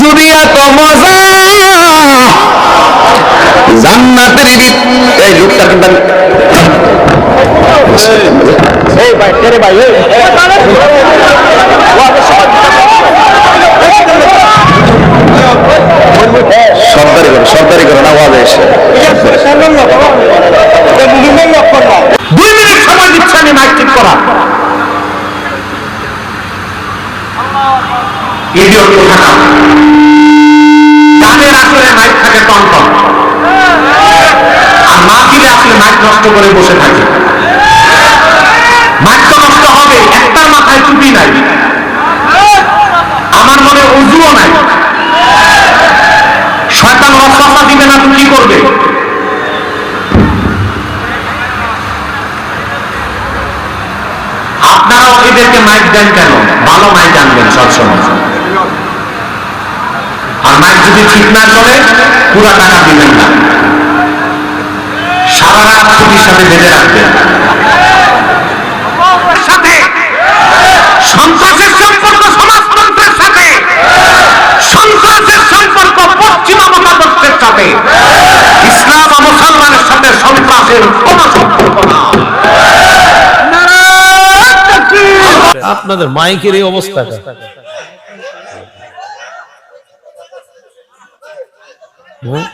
শুনি এত মজা। জান্নাতের এই লোকটা কিন্তু আমি- এই ভাই কে রে ভাই এই? সর্দারি করো সর্দারি করো না ওয়াজে এসে। দুই মিনিট সময় দিচ্ছে আমি মাইক ঠিক করা। ইডিয়ট কোথাকার। আসলে মাইক থাকে টনটন টন আর মাহফিলে আসলে মাইক নষ্ট করে বসে থাকে? মাইক তো নষ্ট হবে একটার মাথায় টুপি নাই। আমার মনে উজুও নাই শয়তান রসা দিবে না তুমি কি করবে আপনারাও এদেরকে মাইক দেন কেন? ভালো মাইক আনবেন সবসময়। আর মাইক যদি ঠিক না চলে, পুরা টাকা দিবেন না। সারা রাত ছুটির সাথে বেঁধে রাখবেন। সাথে। সম্পর্ক সমাজতন্ত্রের সাথে। সন্ত্রাসের সম্পর্ক পশ্চিমা মতাদর্শের সাথে। ইসলাম মুসলমানের সাথে সন্ত্রাসের কোনো সম্পর্ক না আপনাদের মাইকের এই অবস্থাটা হুম?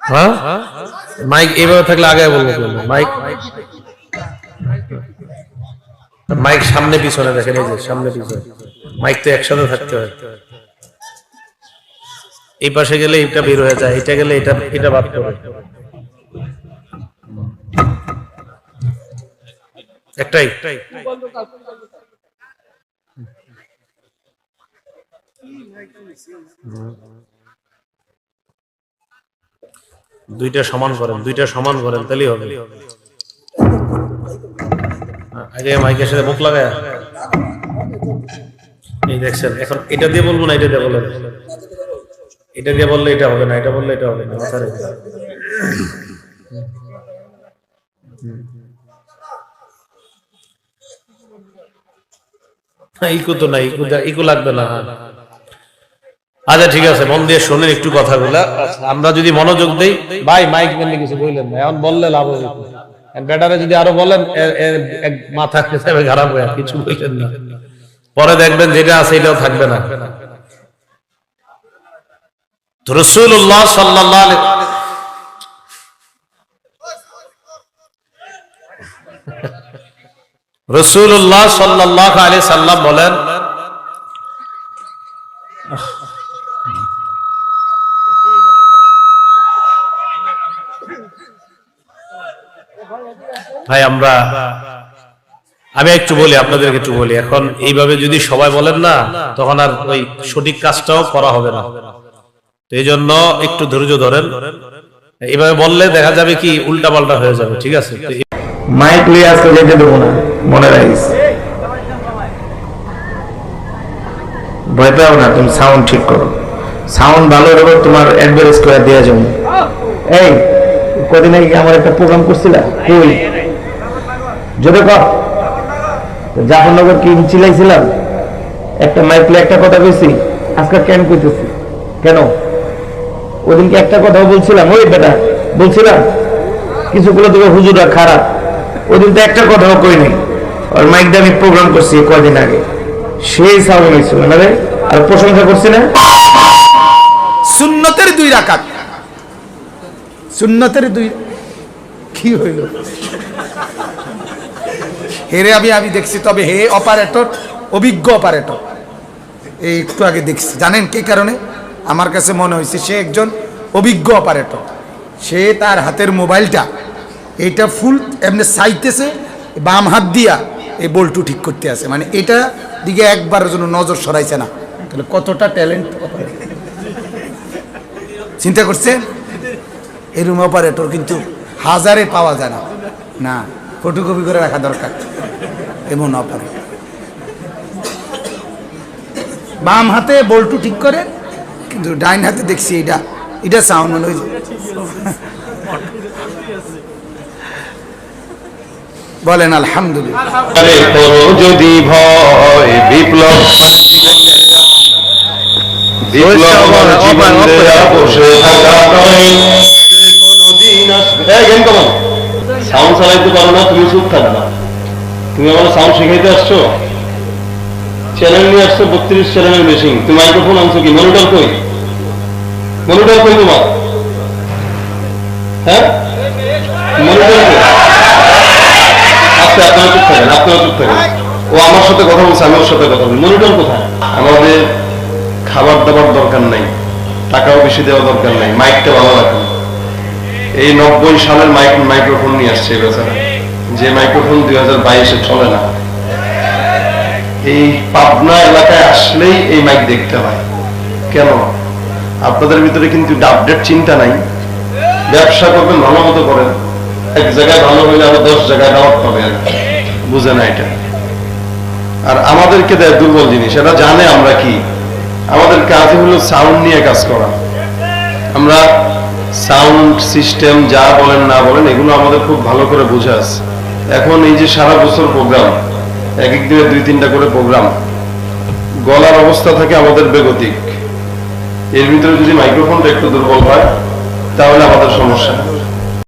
হ্যাঁ? মাইক থাকলে আগে বলব মাইক মাইক সামনে পিছনে দেখেন, এই যে সামনে পিছনে। মাইক তো একসাথে থাকতে হয়। এই পাশে গেলে এটা বের হয়ে যায় এটা গেলে এটা এটা বাদ করে একটাই। দুইটা সমান করেন, দুইটা সমান করেন, তাহলেই হবে। আগে মাইকের সাথে মুখ লাগায়। এই দেখছেন, এখন এটা দিয়ে বলব না, এটা দিয়ে বলেন এটা দিয়ে বললে এটা হবে না, এটা বললে এটা হবে না মাথা রেখে ইকু তো নাই ইকু ইকু লাগবে না। আচ্ছা ঠিক আছে মন দিয়ে শোনেন একটু কথাগুলা। আমরা যদি মনোযোগ দেই ভাই মাইক মেনলি কিছু বললেন না এখন বললে লাভ হবে ব্যাটারে যদি আরও বলেন মাথা হিসেবে খারাপ হয়ে কিছু বললেন না। পরে দেখবেন যেটা আছে এটাও থাকবে না। রসুল্লাহ সাল্লাহ রসুল্লাহ সাল্লাহ আলি সাল্লাম বলেন ভাই, আমরা আমি একটু বলি, আপনাদেরকে একটু বলি। এখন এইভাবে যদি সবাই বলেন না, তখন আর ওই সঠিক কাজটাও করা হবে না। তো এই জন্য একটু ধৈর্য ধরেন। এইভাবে বললে দেখা যাবে কি উল্টা পাল্টা হয়ে যাবে, ঠিক আছে? মাইক লিয়ে আজকে যেতে দেবো না, মনে রাখিস। ভয় পাও না, তুমি সাউন্ড ঠিক করো। সাউন্ড ভালো হলে তোমার একবার স্কোয়ার দেওয়া যাবে। এই, কদিন আগে আমার একটা প্রোগ্রাম করছিল? কই? যদি কর। জাফরনগর কি চিলাইছিলাম? একটা মাইকলে একটা কথা কইছি, আজকে কেন কইতেছি? কেন? ওদিনকে একটা কথা বলছিলাম, ওই বেটা, বলছিলাম, কিছুগুলো তোকে হুজুরা খারাপ। ওদিন তো একটা কথাও কই নাই। আর মাইক দিয়ে আমি প্রোগ্রাম করছি কদিন আগে। সেই সাউন্ড হয়েছিল না রে আর প্রশংসা করছি না। সুন্নতের দুই রাকাত। সুন্নতের দুই কি হইল? হেরে আমি আমি দেখছি তবে হে অপারেটর অভিজ্ঞ অপারেটর। এই একটু আগে দেখছি। জানেন কি কারণে? আমার কাছে মনে হয়েছে সে একজন অভিজ্ঞ অপারেটর। সে তার হাতের মোবাইলটা এটা ফুল এমনি সাইতেছে বাম হাত দিয়া এই বল্টু ঠিক করতে আছে। মানে এটা দিকে একবারের জন্য নজর সরাইছে না। তাহলে কতটা ট্যালেন্ট চিন্তা করছেন এই রুম অপারেটর কিন্তু হাজারে পাওয়া যায় না। না ফটোকপি করে রাখা দরকার। এমন অপারেটর বাম হাতে বল্টু ঠিক করে, কিন্তু ডাইন হাতে দেখছি এটা। এটা সাউন্ড মনে হয়েছে বলেন, আলহামদুলিল্লাহ। যদি ভয়, বিপ্লব বিপ্লব আমার জীবন দেয়া বসে থাকা নয়। সে কোনোদিন আসবে- এই, গান কমান। সাউন্ড চালাইতে পারো না তুমি চুপ থাকবা। তুমি আমার সাউন্ড শিখাইতে আসছো? চ্যানেল নিয়ে আসছো বত্রিশ চ্যানেলের মেশিন তুমি মাইক্রোফোন আনছো কি? মনিটর কই? মনিটর কই তোমার? হ্যাঁ? মনিটর কই? আচ্ছা আপনারা চুপ থাকেন আপনারা চুপ থাকেন। ও আমার সাথে কথা বলছে আমি ওর সাথে কথা বলি। মনিটর কোথায়? আমাদের খাবার দাবার দরকার নাই, টাকাও বেশি দেওয়া দরকার নাই মাইকটা ভালো রাখুন। এই নব্বই সালের মাইক মাইক্রোফোন নিয়ে আসছে বেচারা। যে মাইক্রোফোন দুই হাজার বাইশে চলে না। এই পাবনা এলাকায় আসলেই এই মাইক দেখতে হয়। কেন? আপনাদের ভিতরে কিন্তু আপডেট চিন্তা নাই। ব্যবসা করবেন, ভালো মতো করেন। এক জায়গায় ভালো হইলে আরও দশ জায়গায় দাওয়াত পাবে আর। বুঝে না এটা। আর আমাদেরকে দেয় দুর্বল জিনিস এটা জানে আমরা কি। আমাদের কাজই হলো সাউন্ড নিয়ে কাজ করা। আমরা সাউন্ড সিস্টেম যা বলেন না বলেন, এগুলো আমাদের খুব ভালো করে বুঝে আছে এখন এই যে সারা বছর প্রোগ্রাম এক এক দিনে দুই তিনটা করে প্রোগ্রাম গলার অবস্থা থাকে আমাদের বেগতিক। এর ভিতরে যদি মাইক্রোফোনটা একটু দুর্বল হয়, তাহলে আমাদের সমস্যা।